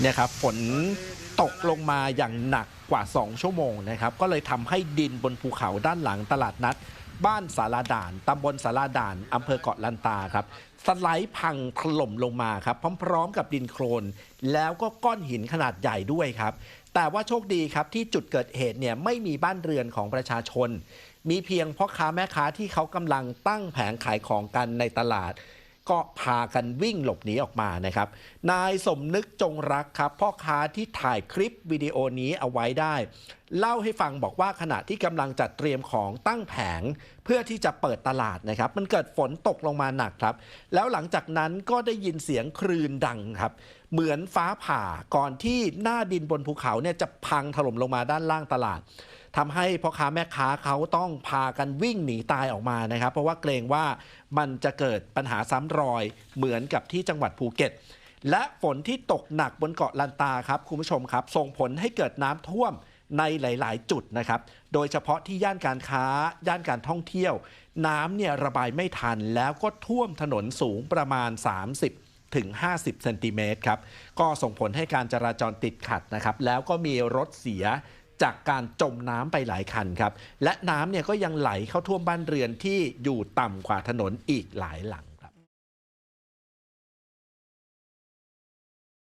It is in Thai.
เนี่ยครับฝนตกลงมาอย่างหนักกว่า 2 ชั่วโมงนะครับ ก็เลยทำให้ดินบนภูเขาด้านหลังตลาดนัด บ้านสาราด่านตำบลสาราด่านอำเภอเกาะลันตาครับสไลด์พังถล่มลงมาครับ พร้อมๆ กับดินโครนแล้วก็ก้อนหินขนาดใหญ่ด้วยครับ แต่ว่าโชคดีครับที่จุดเกิดเหตุเนี่ยไม่มีบ้านเรือนของประชาชน มีเพียงพ่อค้าแม่ค้าที่เขากำลังตั้งแผงขายของกันในตลาด ก็พากันวิ่งหลบหนีออกมานะครับ นายสมนึกจงรักครับพ่อค้าที่ถ่ายคลิปวิดีโอนี้เอาไว้ได้ เล่าให้ฟังบอกว่าขณะที่กำลังจัดเตรียมของตั้งแผง เพื่อที่จะเปิดตลาดนะครับ มันเกิดฝนตกลงมาหนักครับ แล้วหลังจากนั้นก็ได้ยินเสียงคลื่นดังครับ เหมือนฟ้าผ่าก่อนที่หน้าดินบนภูเขาเนี่ยจะพังถล่มลงมาด้านล่างตลาด ทำให้พ่อค้าแม่ค้าเขาต้องพากันวิ่งหนีตายออกมานะครับ เพราะว่าเกรงว่ามันจะเกิดปัญหาซ้ำรอยเหมือนกับที่จังหวัดภูเก็ต และฝนที่ตกหนักบนเกาะลันตาครับคุณผู้ชมครับ ส่งผลให้เกิดน้ำท่วมในหลาย ๆ จุดนะครับ โดยเฉพาะที่ย่านการค้า ย่านการท่องเที่ยว น้ำเนี่ยระบายไม่ทัน แล้วก็ท่วมถนนสูงประมาณ 30 ถึง 50 เซนติเมตรครับ ก็ส่งผลให้การจราจรติดขัดนะครับ แล้วก็มีรถเสีย จากการจมน้ำไปหลายคันครับ และน้ำเนี่ยก็ยังไหลเข้าท่วมบ้านเรือนที่อยู่ต่ำกว่าถนนอีกหลายหลัง